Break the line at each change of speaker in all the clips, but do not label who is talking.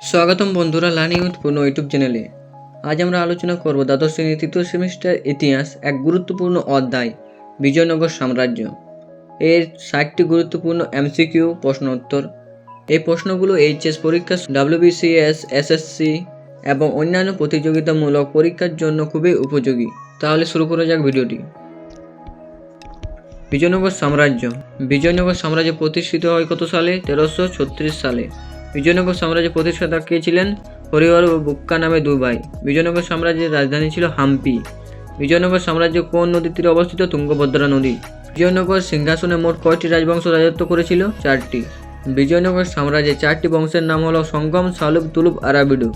স্বাগতম বন্ধুরা learning with পূর্ণ ইউটিউব চ্যানেলে। আজ আমরা আলোচনা করব দ্বাদশ শ্রেণির তৃতীয় সেমিস্টার ইতিহাস এক গুরুত্বপূর্ণ অধ্যায়, বিজয়নগর সাম্রাজ্য। এর ষাটটি গুরুত্বপূর্ণ এমসিকিউ প্রশ্ন উত্তর। এই প্রশ্নগুলো এইচএস পরীক্ষা, ডাব্লিউবিসিএস, এসএসসি এবং অন্যান্য প্রতিযোগিতামূলক পরীক্ষার জন্য খুবই উপযোগী। তাহলে শুরু করা যাক ভিডিওটি। বিজয়নগর সাম্রাজ্য। বিজয়নগর সাম্রাজ্য প্রতিষ্ঠিত হয় কত সালে? তেরোশো সালে। বিজয়নগর সাম্রাজ্যের প্রতিষ্ঠাতা কে ছিলেন হরিহর ও বুক্কা নামে দুই ভাই। বিজয়নগর সাম্রাজ্যের রাজধানী ছিল হাম্পি। বিজয়নগর সাম্রাজ্য কোন নদীর তীরে অবস্থিত? তুঙ্গভদ্রা নদী। বিজয়নগর সিংহাসনে মোট কয়টি রাজবংশ রাজত্ব করেছিল? চারটি। বিজয়নগর সাম্রাজ্যের চারটি বংশের নাম হলো সঙ্গম সালুব তুলুব আরাবিডু।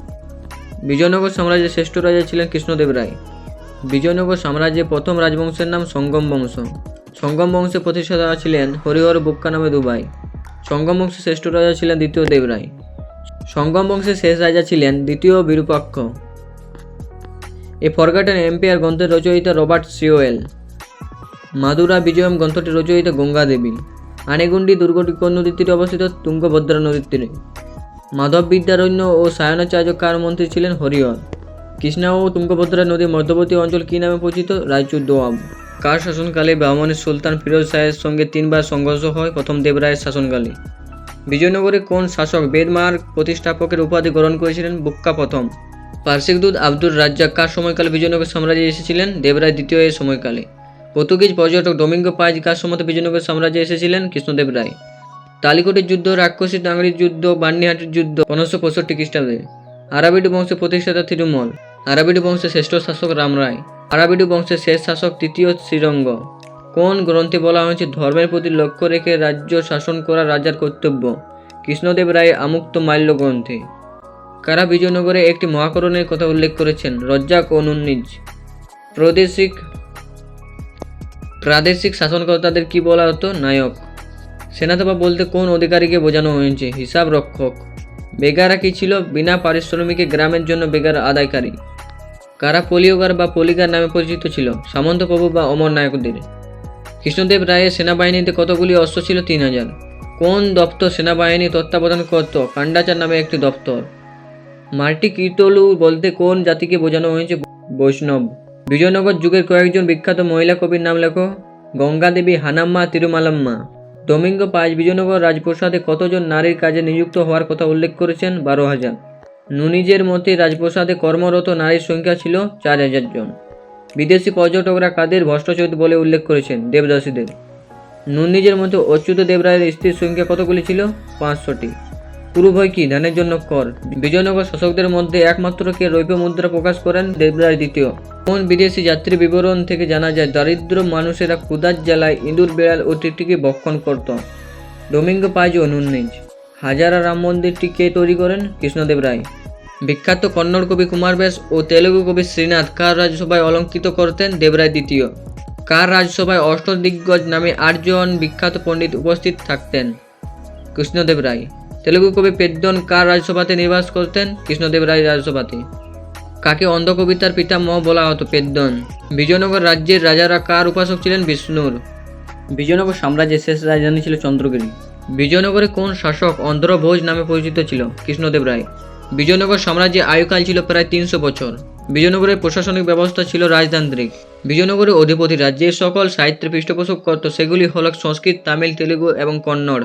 বিজয়নগর সাম্রাজ্যের শ্রেষ্ঠ রাজা ছিলেন কৃষ্ণদেব রায়। বিজয়নগর সাম্রাজ্যের প্রথম রাজবংশের নাম সঙ্গম বংশ। সঙ্গম বংশের প্রতিষ্ঠাতা ছিলেন হরিহর বুক্কা নামে দুবাই সঙ্গম বংশের শ্রেষ্ঠ রাজা ছিলেন দ্বিতীয় দেবরায়। সঙ্গম বংশের শেষ রাজা ছিলেন দ্বিতীয় বিরূপাক্ষ। এ ফরগাটেন এম্পিয়ার গ্রন্থের রচয়িতা রবার্ট সিওয়েল। মাদুরা বিজয়ম গ্রন্থটি রচয়িতা গঙ্গা দেবী। আনেগুন্ডি দুর্গটি কোন নদীর তীরে অবস্থিত তুঙ্গভদ্রা নদীর তীরে মাধব বিদ্যারণ্য ও সায়নাচার্য কার মন্ত্রী ছিলেন হরিহর। কৃষ্ণা ও তুঙ্গভদ্রা নদীর মধ্যবর্তী অঞ্চল কী নামে পরিচিত? রায়চুর দোয়াব কার শাসনকালে বামনের সুলতান ফিরোজ শাহের সঙ্গে তিনবার সংঘর্ষ হয়? প্রথম দেবরায়ের শাসনকালে। বিজয়নগরে কোন শাসক বেদমার প্রতিষ্ঠাপকের উপাধি গ্রহণ করেছিলেন? বুক্কা প্রথম। পার্শ্বিক দূত আব্দুর রাজ্জাক কার সময়কালে বিজয়নগর সাম্রাজ্যে এসেছিলেন? দেবরায় দ্বিতীয় এর সময়কালে। পর্তুগিজ পর্যটক ডোমিঙ্গো পাইজ কার সময় বিজয়নগর সাম্রাজ্যে এসেছিলেন? কৃষ্ণদেব রায় তালিকোটের যুদ্ধ, রাক্ষসী টাঙ্গড়ির যুদ্ধ বান্নিহাটির যুদ্ধ, পনেরোশো পঁয়ষট্টি খ্রিস্টাব্দে। আরাবিডু বংশের প্রতিষ্ঠাতা তিরুমল আরাবিডু বংশের শ্রেষ্ঠ শাসক রামরায় আরাবিডু বংশের শেষ শাসক তৃতীয় শ্রীরঙ্গ। কোন গ্রন্থে বলা হয়েছে, ধর্মের প্রতি লক্ষ্য রেখে রাজ্য শাসন করা রাজার কর্তব্য? কৃষ্ণদেব রায় আমুক্ত মাল্য গ্রন্থে। কারা বিজয়নগরে একটি মহাকরণের কথা উল্লেখ করেছেন? রজ্জাক ও নুন্নিজ। প্রাদেশিক প্রাদেশিক শাসনকর্তাদের কি বলা হতো? নায়ক। সেনাসভা বলতে কোন অধিকারীকে বোঝানো হয়েছে? হিসাব রক্ষক বেগারা কি ছিল? বিনা পারিশ্রমিকে গ্রামের জন্য বেগার আদায়কারী। কারা পলিওগার বা পলিগার নামে পরিচিত ছিল? সামন্তপ্রভু বা অমর নায়কদের। কৃষ্ণদেব রায়ের সেনাবাহিনীতে কতগুলি অস্ত্র ছিল? তিন হাজার। কোন দপ্তর সেনাবাহিনী তত্ত্বাবধান করত? কান্ডাচার নামে একটি দপ্তর। মাল্টি কীর্তলু বলতে কোন জাতিকে বোঝানো হয়েছে? বৈষ্ণব। বিজয়নগর যুগের কয়েকজন বিখ্যাত মহিলা কবির নাম লেখো। গঙ্গা দেবী হানাম্মা তিরুমালাম্মা। ডোমিঙ্গো পাঁচ বিজয়নগর রাজপ্রসাদে কতজন নারীর কাজে নিযুক্ত হওয়ার কথা উল্লেখ করেছেন? বারো হাজার। নুনিজের মতে রাজপ্রসাদে কর্মরত নারীর সংখ্যা ছিল চার হাজার জন। বিদেশি পর্যটকরা কাদের ভষ্টচৈত বলে উল্লেখ করেছেন দেবদাসীদের। নুনিজের মধ্যে অচ্যুত দেবরায়ের স্ত্রীর সংখ্যা কতগুলি ছিল? পাঁচশোটি। পুরুভয় কি? ধানের জন্য কর। বিজয়নগর শাসকদের মধ্যে একমাত্র কে রৌপ্য মুদ্রা প্রকাশ করেন দেবরায় দ্বিতীয়। কোন বিদেশি যাত্রী বিবরণ থেকে জানা যায় দারিদ্র মানুষেরা ক্ষুদার জেলায় ইঁদুর, বেড়াল ও টিকটিকি ভক্ষণ করত। ডোমিঙ্গো পাইজ ও নুন্নিজ হাজারা রাম মন্দিরটি কে তৈরি করেন? কৃষ্ণদেব রায়। বিখ্যাত কন্নড় কবি কুমার ব্যাস ও তেলুগু কবি শ্রীনাথ কার রাজসভায় অলঙ্কৃত করতেন দেবরায় দ্বিতীয়। কার রাজসভায় অষ্টদিগ্গজ নামে আটজন বিখ্যাত পণ্ডিত উপস্থিত থাকতেন? কৃষ্ণদেব রায়। তেলুগু কবি পেদ্দন কার রাজসভাতে নিবাস করতেন? কৃষ্ণদেব রায় রাজসভাতে। কাকে অন্ধ কবিতার পিতামহ বলা হতো পেদ্দন? বিজয়নগর রাজ্যের রাজারা কার উপাসক ছিলেন বিষ্ণুর? বিজয়নগর সাম্রাজ্যের শেষ রাজধানী ছিল চন্দ্রগিরি। বিজয়নগরে কোন শাসক অন্ধ্রভোজ নামে পরিচিত ছিল? কৃষ্ণদেব রায়। বিজয়নগর সাম্রাজ্যের আয়ুকাল ছিল প্রায় তিনশো বছর। বিজয়নগরের প্রশাসনিক ব্যবস্থা ছিল রাজতান্ত্রিক। বিজয়নগরের অধিপতিরা যে সকল সাহিত্যের পৃষ্ঠপোষক করত সেগুলি হল সংস্কৃত, তামিল, তেলুগু এবং কন্নড়।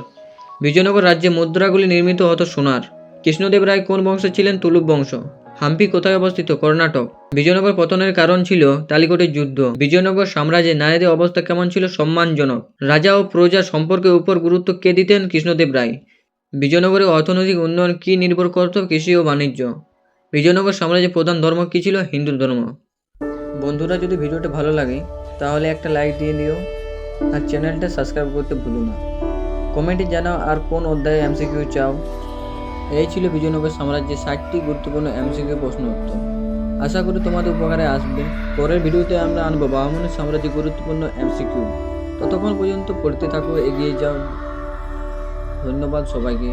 বিজয়নগর রাজ্যে মুদ্রাগুলি নির্মিত হতো সোনার। কৃষ্ণদেব রায় কোন বংশে ছিলেন? তুলুপ বংশ। হাম্পি কোথায় অবস্থিত? কর্ণাটক। বিজয়নগর পতনের কারণ ছিল তালিকোটের যুদ্ধ। বিজয়নগর সাম্রাজ্যে নারীদের অবস্থা কেমন ছিল? সম্মানজনক। রাজা ও প্রজা সম্পর্কের উপর গুরুত্ব কে দিতেন? কৃষ্ণদেব রায়। বিজয়নগরের অর্থনৈতিক উন্নয়ন কি নির্ভর করত কৃষি ও বাণিজ্য? বিজয়নগর সাম্রাজ্যের প্রধান ধর্ম কী ছিল হিন্দু ধর্ম? বন্ধুরা, যদি ভিডিওটা ভালো লাগে, তাহলে একটা লাইক দিয়ে দিও আর চ্যানেলটা সাবস্ক্রাইব করতে ভুলো না। কমেন্টে জানাও আর কোন অধ্যায়ে এমসিকিউ চাও। এই ছিল বিজয়নগর সাম্রাজ্যের ষাটটি গুরুত্বপূর্ণ এমসিকিউ প্রশ্ন উত্তর। আশা করি তোমাদের উপকারে আসবে। পরের ভিডিওতে আমরা আনব বামনের সাম্রাজ্যের গুরুত্বপূর্ণ এমসিকিউ। ততক্ষণ পর্যন্ত পড়তে থাকো, এগিয়ে যাও। ধন্যবাদ সবাইকে